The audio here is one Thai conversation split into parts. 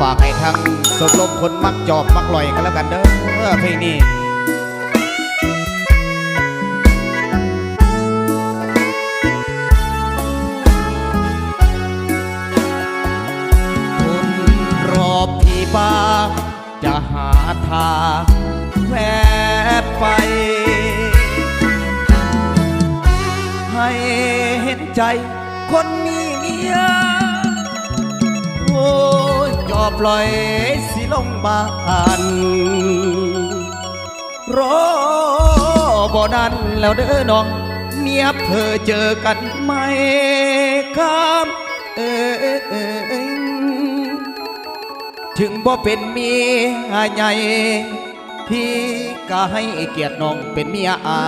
ฝากให้ทั้งสมรมคนมักจอบมักลอยกันแล้วกันเด้อเพลงนี้คุณรอบพี่บ้าจะหาทางแวบไป ให้เห็นใจคนมีเมียโอ้ ปล่อยสิลงบ้านรอบ่นั้นแล้วเด้อน้องเมียเธอเจอกันไหมครับเอ้ยถึงบ่เป็นเมียใหญ่พี่ก็ให้เกียรติน้องเป็นเมียอา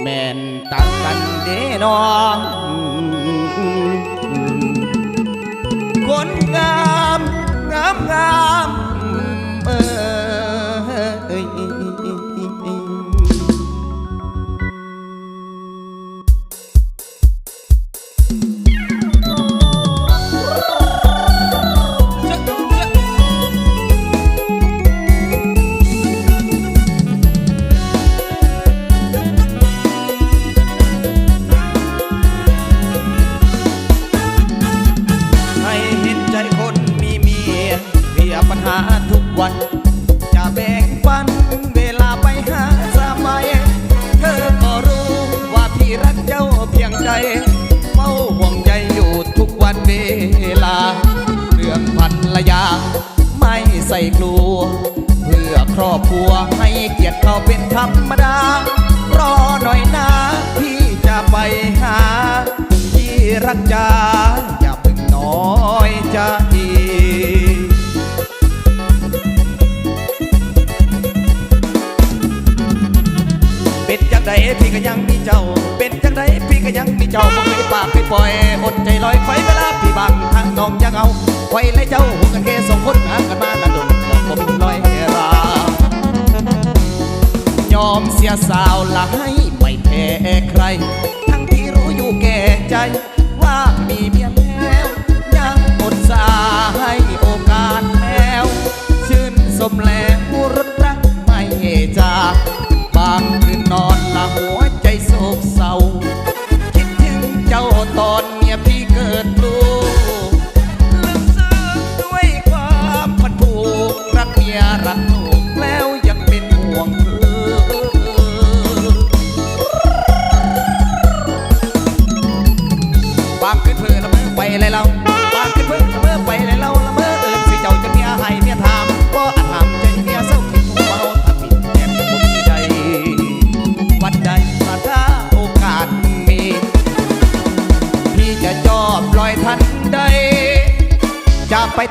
แม่นต่างกันเด้น้อง คนงาม งา รรมดา รอหน่อยนะพี่จะไปหา ที่รักจาอย่าเพิ่งน้อยใจเป็นจังใดพี่ก็ยังมีเจ้า เป็นจังใดพี่ก็ยังมีเจ้าบ่เคยปากเคยปล่อยอดใจลอยคอยเวลาพี่บังทางน้องยังเอาไว้และเจ้าหัวกันแค่สองคนหากันมากันด มเสียสาวละให้ไม่แพ้ใคร ทั้งที่รู้อยู่แก่ใจ ว่ามีเมียแล้ว ยังอดสาให้โอกาสแล้วชื่นสมแล้วรถรักไม่จากบางคืนนอนละหัวใจโศกเศร้า คิดถึงเจ้าตอนเมียพี่เกิดลูกลึกซึ้งด้วยความพันผูกรักเมียรัก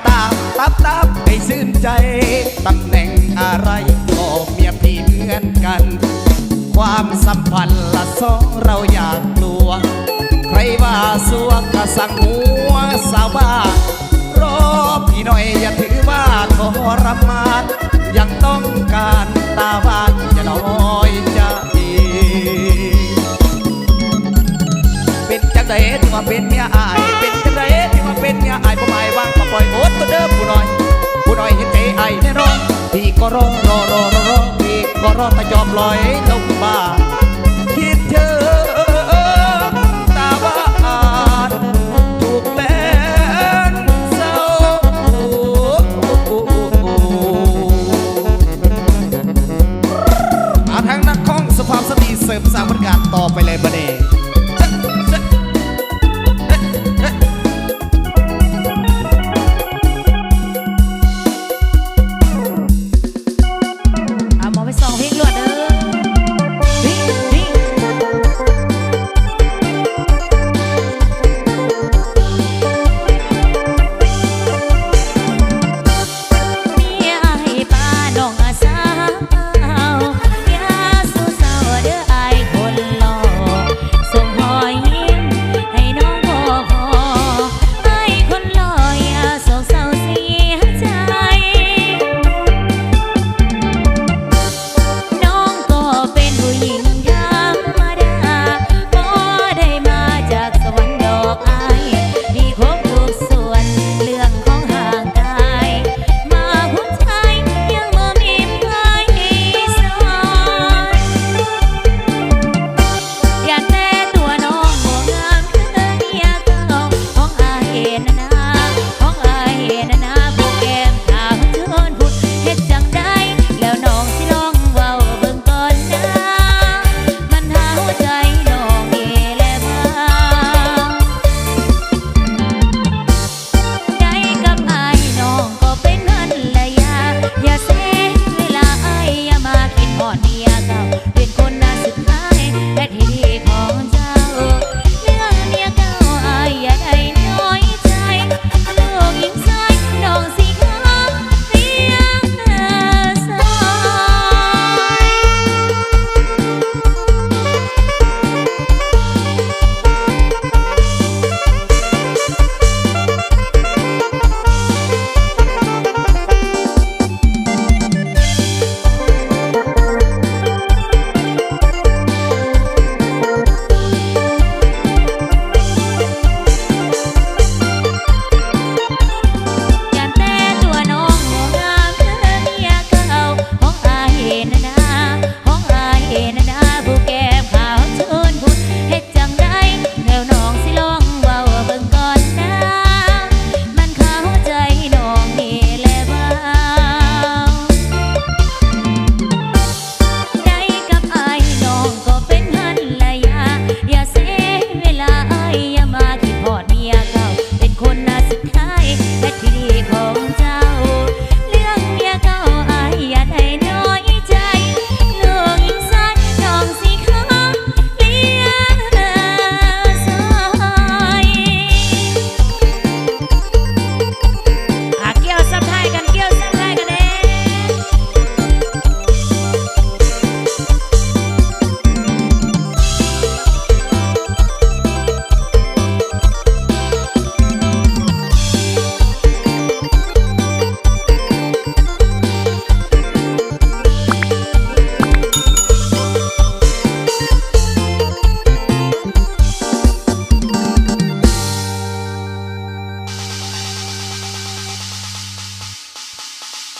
ตามตับตับให้ซื่นใจ ตำแหน่งอะไรก็เมียพี่เหมือนกัน ความสัมพันธ์ละสองเราอยากกลัว ใครว่าสัวกะสังหัวสาวบ้ารอพี่หน่อยอย่าถือว่าทรมานยังต้องการตาบ้านจะน้อยใจเป็นจังไดที่ว่าเป็นเมียอาย เป็นจังไดที่ว่าเป็นเมียอายบ่หมายว่าายอนพี่ก็รอรอรอรอรอพี่ก็รอตะยอมลอยลงบ้า